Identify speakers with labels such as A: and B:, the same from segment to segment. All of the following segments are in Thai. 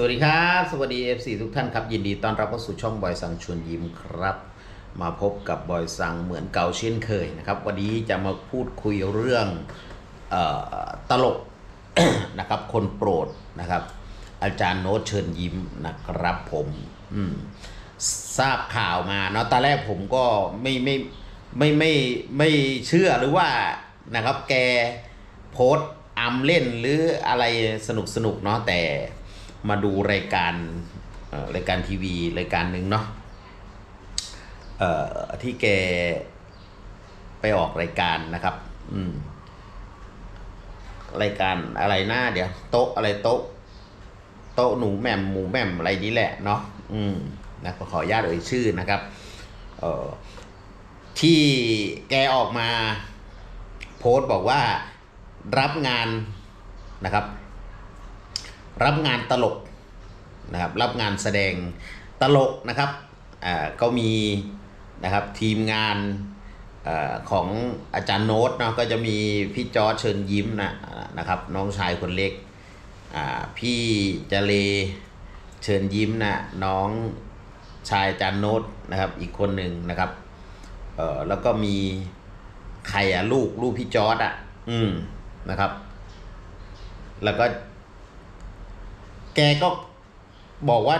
A: สวัสดีครับ สวัสดี FC ทุกท่านครับ ยินดีต้อนรับเข้าสู่ช่องบอยสังชวนยิ้มครับ มาพบกับบอยสังเหมือนเก่าเช่นเคยนะครับ วันนี้จะมาพูดคุยเรื่องออตลก นะครับคนโปรดนะครับ อาจารย์โน้ตเชิญยิ้มนะครับผมมทราบข่าวมาเนาะตอนแรกผมก็ไม่ไม่ไม่ไม่ไม่เชื่อหรือว่านะครับแกโพสอัมเล่นหรืออะไรสนุกสนุกเนาะแต่ มาดูรายการรายการทีวีรายการหนึ่งเนาะเอ่อที่แกไปออกรายการนะครับ อืม รายการอะไรหน้าเดี๋ยวโต๊ะอะไรโต๊ะ โต๊ะหนูแหม่มหมูแหม่มอะไรนี้แหละเนาะอืมนะขออนุญาตเอ่ยชื่อนะครับ เอ่อที่แกออกมา โพสต์บอกว่ารับงานนะครับ รับงานตลกนะครับรับงานแสดงตลกนะครับอ่าก็มีนะครับทีมงานอของอาจารย์โน้ตเนาะก็จะมีพี่จอร์เชิญยิ้มนะนะครับน้องชายคนเล็กอ่าพี่เจเลเชิญยิ้มนะน้องชายอาจารย์โน้ตนะครับอีกคนหนึ่งนะครับเออแล้วก็มีใครอะลูกลูกพี่จอร์ดอะอืมนะครับ แล้วก็ แกก็บอกว่า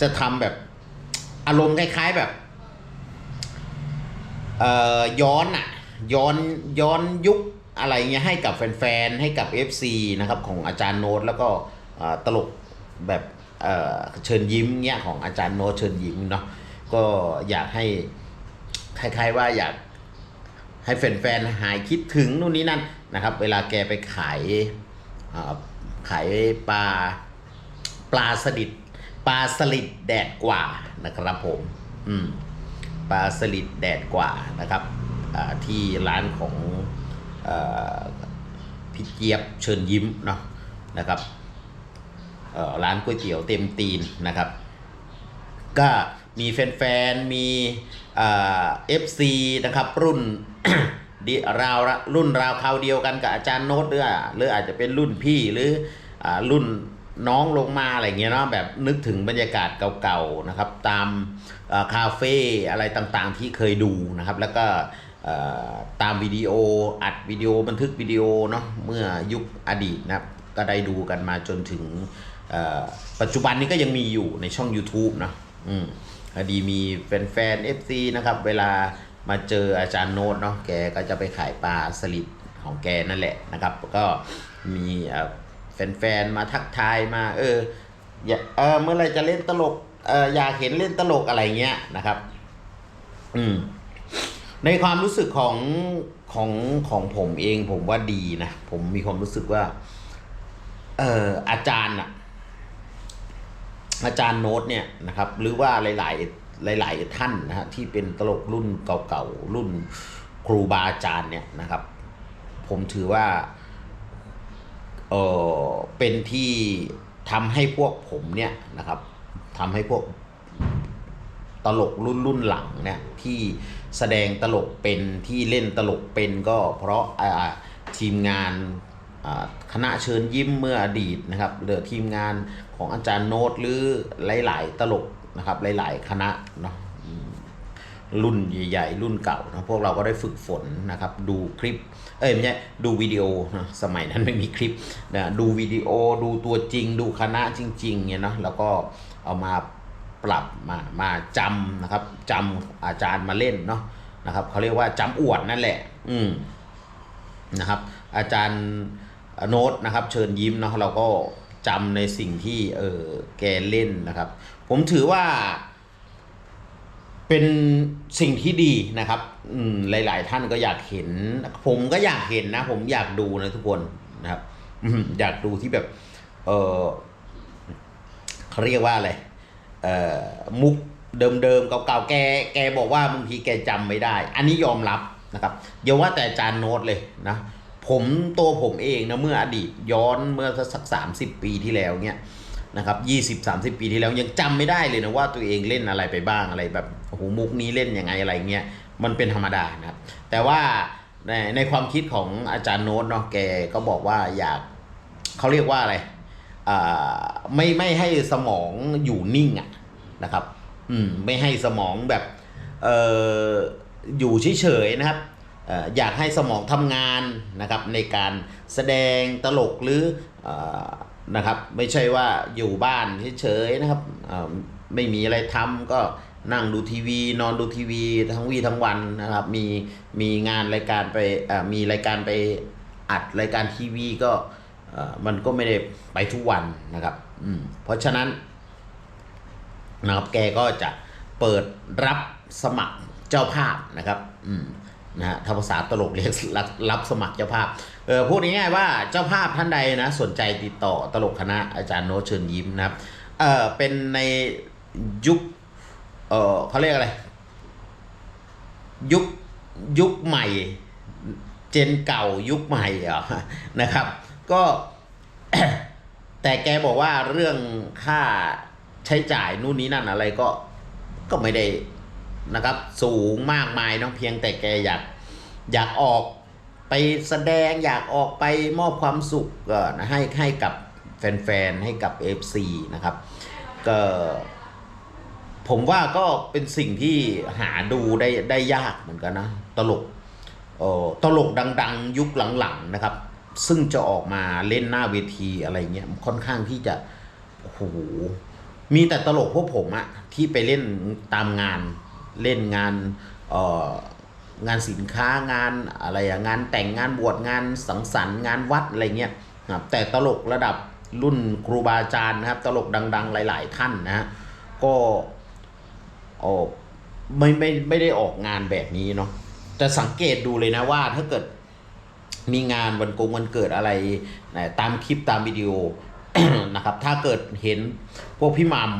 A: จะทำแบบอารมณ์คล้ายๆแบบ เอ่อย้อนอะย้อนย้อนยุคอะไรเงี้ยให้กับแฟนๆ ให้กับ FC นะครับของอาจารย์โน้ตแล้วก็ตลกแบบเเชิญยิ้มเงี้ยของอาจารย์โน้ตเชิญยิ้มเนาะก็อยากให้คล้ายๆว่าอยากให้แฟนๆ หายคิดถึงนู่นนี่นั่นนะครับ เวลาแกไปขาย ขายปลาปลาสลิดปลาสลิดแดดกว่านะครับผม อืมปลาสลิดแดดกว่านะครับที่ร้านของอพี่เจี๊ยบเชิญยิ้มเนาะนะครับร้านก๋วยเตี๋ยวเต็มตีนนะครับ ก็มีแฟนๆ มีเอฟซีนะครับรุ่น ดิราวละรุ่นราวคราวเดียวกันกับอาจารย์โน้ตหรืออะหรืออาจจะเป็นรุ่นพี่หรืออรุ่นน้องลงมาอะไรเงี้ยเนาะแบบนึกถึงบรรยากาศเก่าๆนะครับ ตามคาเฟ่อะไรต่างๆที่เคยดูนะครับ แล้วก็ตามวิดีโออัดวิดีโอบันทึกวิดีโอเนาะเมื่อยุคอดีตนะครับ ก็ได้ดูกันมาจนถึงปัจจุบันนี้ก็ยังมีอยู่ในช่อง YouTube นะอืมดีมีแฟนๆ FC นะครับ เวลา มาเจออาจารย์โน้ตเนาะแกก็จะไปขายปลาสลิดของแกนั่นแหละนะครับ ก็มีแฟนๆมาทักทายมาเอออย่าเออเมื่อไรจะเล่นตลกเอออยากเห็นเล่นตลกอะไรเงี้ยนะครับ อืม ในความรู้สึกของของของผมเองผมว่าดีนะ ผมมีความรู้สึกว่า เอออาจารย์อะอาจารย์โน้ตเนี่ยนะครับ หรือว่าหลาย ๆ หลาย ๆ ท่านนะฮะที่เป็นตลกรุ่นเก่าๆรุ่นครูบาอาจารย์เนี่ยนะครับ ผมถือว่าเออเป็นที่ทำให้พวกผมเนี่ยนะครับทำให้พวกตลกรุ่นรุ่นหลังเนี่ยที่แสดงตลกเป็นที่เล่นตลกเป็นก็เพราะอาทีมงานอาคณะเชิญยิ้มเมื่ออดีตนะครับหรือทีมงานของอาจารย์โน้ตหรือหลาย ๆ ตลก นะครับ หลาย ๆ คณะเนาะรุ่นใหญ่ ๆ รุ่นเก่านะพวกเราก็ได้ฝึกฝนนะครับ ดูคลิป เอ้ยไม่ใช่ดูวิดีโอนะสมัยนั้นไม่มีคลิปนะดูวิดีโอดูตัวจริง ดูคณะจริง ๆ เนี่ยเนาะแล้วก็เอามาปรับมามาจำนะครับจำอาจารย์มาเล่นเนาะนะครับเขาเรียกว่าจำอวดนั่นแหละ อืมนะครับ อาจารย์โน้ตนะครับ เชิญยิ้มเนาะเราก็ จำในสิ่งที่เออแกเล่นนะครับ ผมถือว่าเป็นสิ่งที่ดีนะครับ อืมหลาย ๆ ท่านก็อยากเห็น ผมก็อยากเห็นนะ ผมอยากดูนะทุกคนนะครับอยากดูที่แบบ เออเขาเรียกว่าอะไรเอ่อมุกเดิมๆเก่าๆแก แกบอกว่าบางทีแกจำไม่ได้ อันนี้ยอมรับนะครับอย่าว่าแต่จารย์โน้ตเลยนะ ผมตัวผมเองนะเมื่ออดีตย้อนเมื่อสักสามสิบปีที่แล้วเนี่ยนะครับยี่สิบสามสิบปีที่แล้วยังจำไม่ได้เลยนะว่าตัวเองเล่นอะไรไปบ้างอะไรแบบโอ้โหมุกนี้เล่นยังไงอะไรเงี้ยมันเป็นธรรมดานะครับ แต่ว่าในในความคิดของอาจารย์โน้ตเนาะแกก็บอกว่าอยากเขาเรียกว่าอะไรอ่าไม่ไม่ให้สมองอยู่นิ่งอะนะครับ อืมไม่ให้สมองแบบเอออยู่เฉยๆนะครับ อยากให้สมองทำงานนะครับในการแสดงตลกหรืออนะครับไม่ใช่ว่าอยู่บ้านเฉยๆนะครับไม่มีอะไรทำก็นั่งดูทีวี นอนดูทีวีทั้งวีทั้งวันนะครับมีมีงานรายการไปมีรายการไปอัดรายการทีวีก็มันก็ไม่ได้ไปทุกวันนะครับเพราะฉะนั้นนะครับแกก็จะเปิดรับสมัครเจ้าภาพนะครับ นะฮะถ้าภาษาตลกเรียกรับรับสมัครเจ้าภาพ เออพูดง่ายๆว่าเจ้าภาพท่านใดนะสนใจติดต่อตลกคณะอาจารย์โนเชิญยิ้มนะครับ เออเป็นในยุค เออเขาเรียกอะไร ยุคยุคใหม่ เจนเก่ายุคใหม่เหรอนะครับ ก็แต่แกบอกว่าเรื่องค่าใช้จ่ายนู่นนี้นั่นอะไรก็ก็ไม่ได้ นะครับ สูงมากมายน้องเพียงแต่แกอยากอยากออกไปแสดงอยากออกไปมอบความสุขก็นะให้ให้กับแฟนๆให้กับ FC นะครับก็ผมว่าก็เป็นสิ่งที่หาดูได้ได้ยากเหมือนกันนะ ตลกเอ่อตลกดัง ๆ ยุคหลังๆนะครับ ซึ่งจะออกมาเล่นหน้าเวทีอะไรเงี้ยค่อนข้างที่จะโอ้โหมีแต่ตลกพวกผมอะที่ไปเล่นตามงาน เล่นงานเอ่องานสินค้างานอะไรอะงานแต่งงานบวชงานสังสรรค์งานวัดอะไรเงี้ยครับแต่ตลกระดับรุ่นครูบาอาจารย์นะครับ ตลกดัง ๆ หลาย ๆ ท่านนะฮะก็ออกไม่ไม่ไม่ได้ออกงานแบบนี้เนาะจะสังเกตดูเลยนะว่าถ้าเกิดมีงานวันกงวันเกิดอะไรนะตามคลิปตามวิดีโอนะครับ ถ้าเกิดเห็นพวกพี่มัม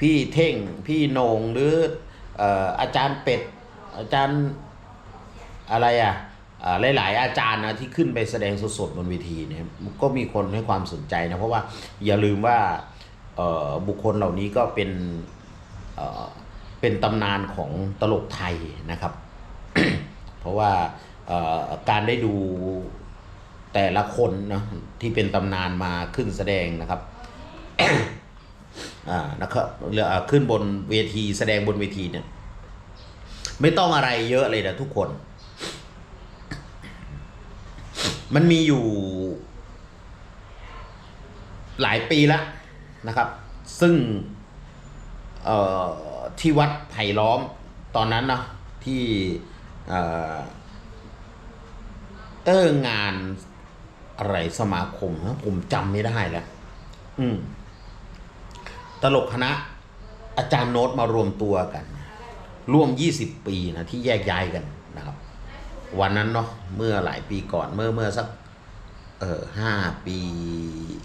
A: พี่เท่งพี่นงหรือ อาจารย์เป็ดอาจารย์อะไรอะหลาย ๆ อาจารย์นะที่ขึ้นไปแสดงสดๆบนเวทีเนี่ยก็มีคนให้ความสนใจนะเพราะว่าอย่าลืมว่าบุคคลเหล่านี้ก็เป็นเเป็นตำนานของตลกไทยนะครับ เพราะว่าการได้ดูแต่ละคนนะที่เป็นตำนานมาขึ้นแสดงนะครับ นะครับเรือขึ้นบนเวทีแสดงบนเวทีเนี่ยไม่ต้องอะไรเยอะเลยนะทุกคน มันมีอยู่ หลายปีแล้วนะครับ ซึ่งเอ่อที่วัดไผ่ล้อมตอนนั้นนะที่เออเอองานอะไรสมาคมนะผมจำไม่ได้แล้ว อืม ตลกคณะอาจารย์โน้ตมารวมตัวกัน ร่วม 20 ปีนะที่แยกย้ายกันนะครับ วันนั้นเนาะเมื่อหลายปีก่อนเมื่อเมื่อสักเออห้าปี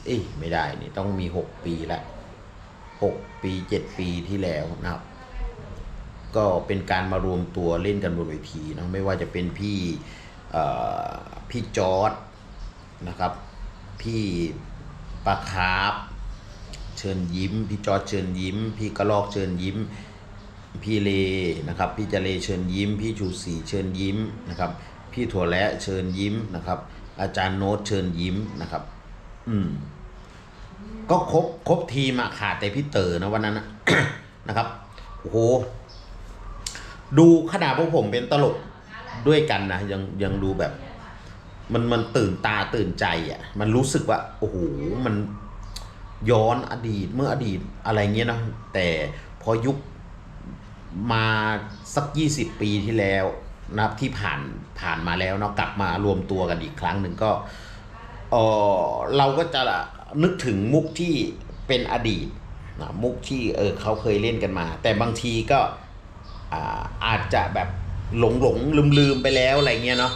A: เอ้ยไม่ได้นี่ต้องมีหกปีละหกปีเจ็ดปีที่แล้วนะครับ ก็เป็นการมารวมตัวเล่นกันบนเวทีเนะไม่ว่าจะเป็นพี่พี่จอร์ดนะครับ พี่ปาคาร์ฟ เชิญยิ้ม พี่จอร์ดเชิญยิ้ม พี่กระลอกเชิญยิ้ม พี่เลนะครับ พี่จะเลเชิญยิ้ม พี่ชูศรีเชิญยิ้มนะครับ พี่ถั่วและเชิญยิ้มนะครับ อาจารย์โน้ตเชิญยิ้มนะครับ อืม ก็ครบครบทีมอะขาดแต่พี่เต๋อนะวันนั้นนะนะครับโอ้โหดูขนาดพวกผมเป็นตลกด้วยกันนะยังยังดูแบบ มันมันตื่นตาตื่นใจอะ มันรู้สึกว่า โอ้โหมัน ย้อนอดีตเมื่ออดีตอะไรเงี้ยนะแต่พอยุคมาสักยี่สิบปีที่แล้วนะครับที่ผ่านผ่านมาแล้วเนาะกลับมารวมตัวกันอีกครั้งหนึ่งก็เออเราก็จะนึกถึงมุกที่เป็นอดีตนะมุกที่เออเขาเคยเล่นกันมา แต่บางทีก็อาอาจจะแบบหลงหลงลืมลืมไปแล้วอะไรเงี้ยเนาะ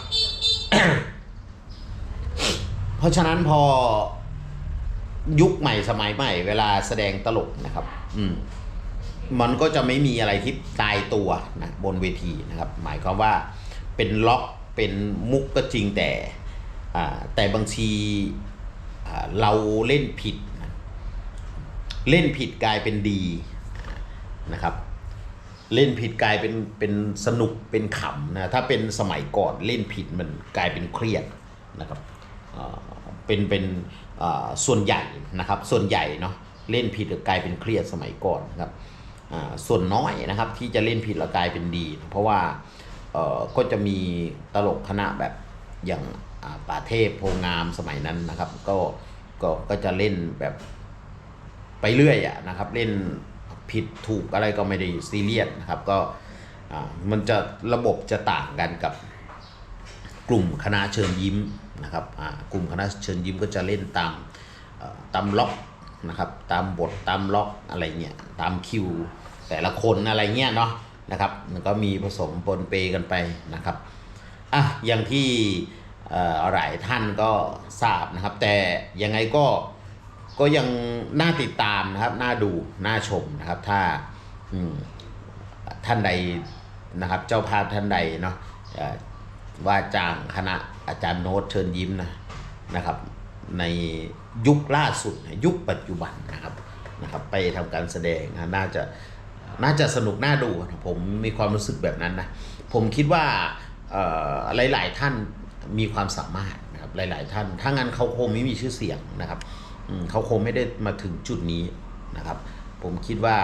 A: เพราะฉะนั้นพอ ยุคใหม่สมัยใหม่ เวลาแสดงตลกนะครับ อืมมันก็จะไม่มีอะไรที่ตายตัวนะบนเวทีนะครับ หมายความว่าเป็นล็อกเป็นมุกก็จริงแต่แต่บางทีเราเล่นผิดนะเล่นผิดกลายเป็นดีนะครับ เล่นผิดกลายเป็นเป็นสนุกเป็นขำนะถ้าเป็นสมัยก่อนเล่นผิดมันกลายเป็นเครียดนะครับเป็นเป็น ส่วนใหญ่นะครับส่วนใหญ่เนาะเล่นผิดกลายเป็นเครียดสมัยก่อนนครับส่วนน้อยนะครับที่จะเล่นผิดแล้วกลายเป็นดี เพราะว่าก็จะมีตลกคณะแบบอย่างป่าเทพโพงามสมัยนั้นนะครับก็ก็ก็จะเล่นแบบไปเรื่อยอะนะครับเล่นผิดถูกอะไรก็ไม่ได้ซีเรียสนะครับก็มันจะระบบจะต่างกันกับกลุ่มคณะเชิญยิ้ม นะครับกลุ่มคณะเชิญยิ้มก็จะเล่นตามตามล็อกนะครับตามบทตามล็อกอะไรเงี้ยตามคิว แต่ละคนอะไรเงี้ยเนาะนะครับมันก็มีผสมปนเปกันไปนะครับอะอย่างที่อ่อหลายท่านก็ทราบนะครับ แต่ยังไงก็ก็ยังน่าติดตามนะครับน่าดูน่าชมนะครับถ้าท่านใดนะครับเจ้าภาพท่านใดเนาะว่าจ้างคณะ อาจารย์โน้ตเชิญยิ้มนะนะครับ ในยุคล่าสุดยุคปัจจุบันนะครับนะครับ ไปทำการแสดงน่าจะน่าจะสนุกน่าดูนะผมมีความรู้สึกแบบนั้นนะผมคิดว่าหลาย ๆ ท่านมีความสามารถนะครับหลาย ๆ ท่าน ถ้างั้นเขาคงไม่มีชื่อเสียงนะครับเขาคงไม่ได้มาถึงจุดนี้นะครับ ผมคิดว่า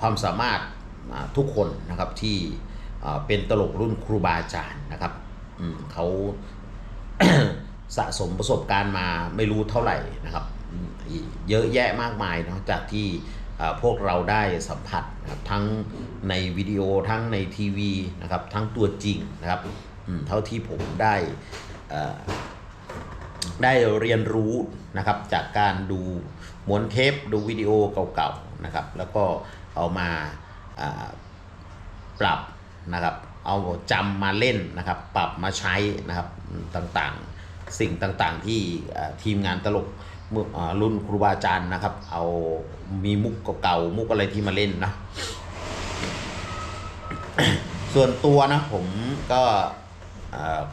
A: ความสามารถทุกคนนะครับที่เป็นตลกรุ่นครูบาอาจารย์นะครับ เขาสะสมประสบการณ์มาไม่รู้เท่าไหร่นะครับ เยอะแยะมากมายเนาะจากที่พวกเราได้สัมผัสนะครับทั้งในวิดีโอทั้งในทีวีนะครับทั้งตัวจริงนะครับเท่าที่ผมได้ได้เรียนรู้นะครับจากการดูม้วนเทปดูวิดีโอเก่าๆนะครับแล้วก็เอามาปรับนะครับ เอาจำมาเล่นนะครับ ปรับมาใช้นะครับต่างๆ สิ่งต่างๆที่ทีมงานตลกเมื่อรุ่นครูบาอาจารย์นะครับ เอามีมุกเก่าๆมุกอะไรที่มาเล่นนะส่วนตัวนะผมก็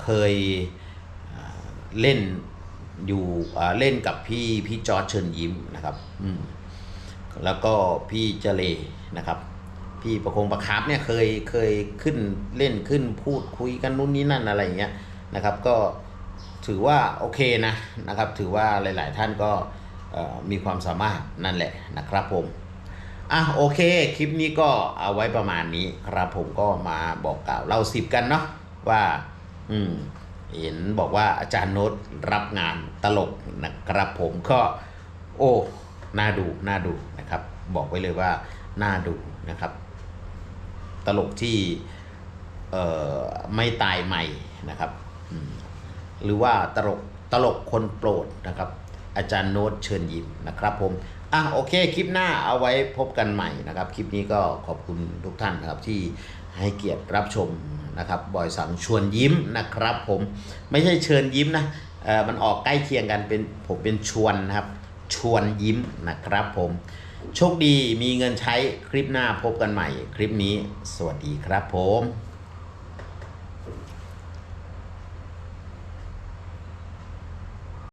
A: เคยเล่นอยู่เล่นกับพี่พี่จอร์เชิญยิ้มนะครับแล้วก็พี่เจเลนะครับ พี่ประคงประคับเนี่ยเคยเคยขึ้นเล่นขึ้นพูดคุยกันนู่นนี่นั่นอะไรอย่างเงี้ยนะครับ ก็ถือว่าโอเคนะนะครับ ถือว่าหลาย ๆ ท่านก็มีความสามารถนั่นแหละนะครับผมอะโอเค คลิปนี้ก็เอาไว้ประมาณนี้ครับผมก็มาบอกกล่าวเล่าสิบกันเนาะว่า อืมเห็นบอกว่าอาจารย์โน้ตรับงานตลกนะครับผมก็โอ้ น่าดู น่าดูนะครับ บอกไว้เลยว่า น่าดูนะครับ ตลกที่ไม่ตายใหม่นะครับหรือว่าตลกตลกคนโปรดนะครับ อาจารย์โน้ตเชิญยิ้มนะครับผมอะโอเค คลิปหน้าเอาไว้พบกันใหม่นะครับ คลิปนี้ก็ขอบคุณทุกท่านนะครับที่ให้เกียรติรับชมนะครับบอยสังชวนยิ้มนะครับ ผมไม่ใช่เชิญยิ้มนะเออมันออกใกล้เคียงกันเป็นผมเป็นชวนนะครับ ชวนยิ้มนะครับผม โชคดีมีเงินใช้คลิปหน้าพบกันใหม่ คลิปนี้ สวัสดีครับผม